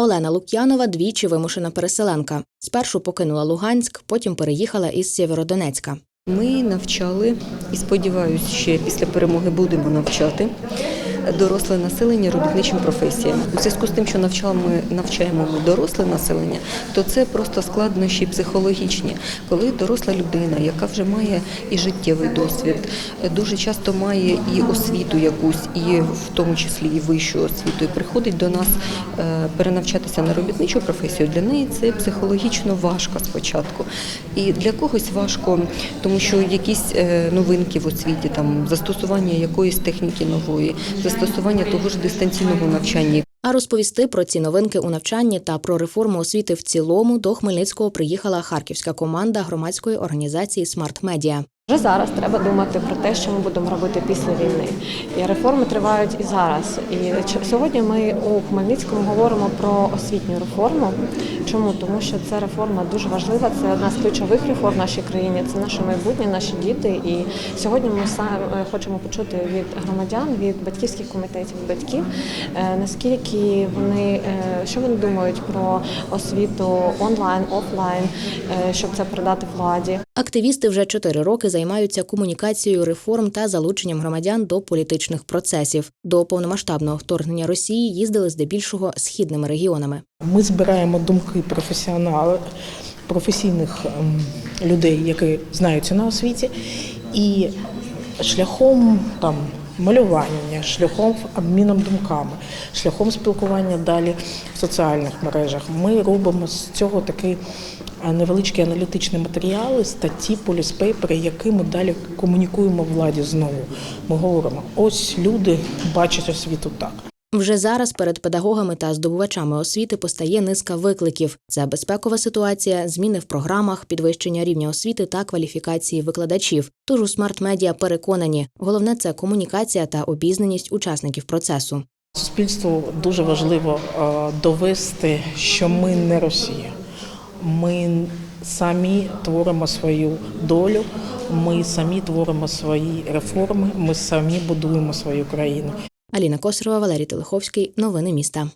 Олена Лук'янова двічі вимушена переселенка. Спершу покинула Луганськ, потім переїхала із Сєвєродонецька. Ми навчали і сподіваюся, ще після перемоги будемо навчати доросле населення робітничим професіям. У зв'язку з тим, що навчаємо, навчаємо ми доросле населення, то це просто складнощі психологічні. Коли доросла людина, яка вже має і життєвий досвід, дуже часто має і освіту якусь, і в тому числі і вищу освіту, і приходить до нас е, перенавчатися на робітничу професію, для неї це психологічно важко спочатку. І для когось важко, тому що якісь е, новинки в освіті, там застосування якоїсь техніки нової, застосування того ж дистанційного навчання. А розповісти про ці новинки у навчанні та про реформу освіти в цілому до Хмельницького приїхала харківська команда громадської організації Смарт Медіа. Вже зараз треба думати про те, що ми будемо робити після війни. І реформи тривають і зараз. І сьогодні ми у Хмельницькому говоримо про освітню реформу. Чому? Тому що ця реформа дуже важлива. Це одна з ключових реформ в нашій країні. Це наше майбутнє, наші діти. І сьогодні ми саме хочемо почути від громадян, від батьківських комітетів, батьків, е, наскільки вони е, що вони думають про освіту онлайн, офлайн, е, щоб це передати владі. Активісти вже чотири роки займаються комунікацією реформ та залученням громадян до політичних процесів. До повномасштабного вторгнення Росії їздили здебільшого східними регіонами. Ми збираємо думки професіоналів, професійних ем, людей, які знаються на освіті, і шляхом там малювання, шляхом обміном думками, шляхом спілкування далі в соціальних мережах. Ми робимо з цього такий невеличкий невеличкі аналітичні матеріали, статті, поліспейпери, які ми далі комунікуємо владі знову. Ми говоримо, ось люди бачать освіту так. Вже зараз перед педагогами та здобувачами освіти постає низка викликів: це безпекова ситуація, зміни в програмах, підвищення рівня освіти та кваліфікації викладачів. Тож у смарт-медіа переконані, головне це комунікація та обізнаність учасників процесу. Суспільству дуже важливо е, довести, що ми не Росія. Ми самі творимо свою долю, ми самі творимо свої реформи, ми самі будуємо свою країну. Аліна Косарова, Валерій Телеховський. Новини міста.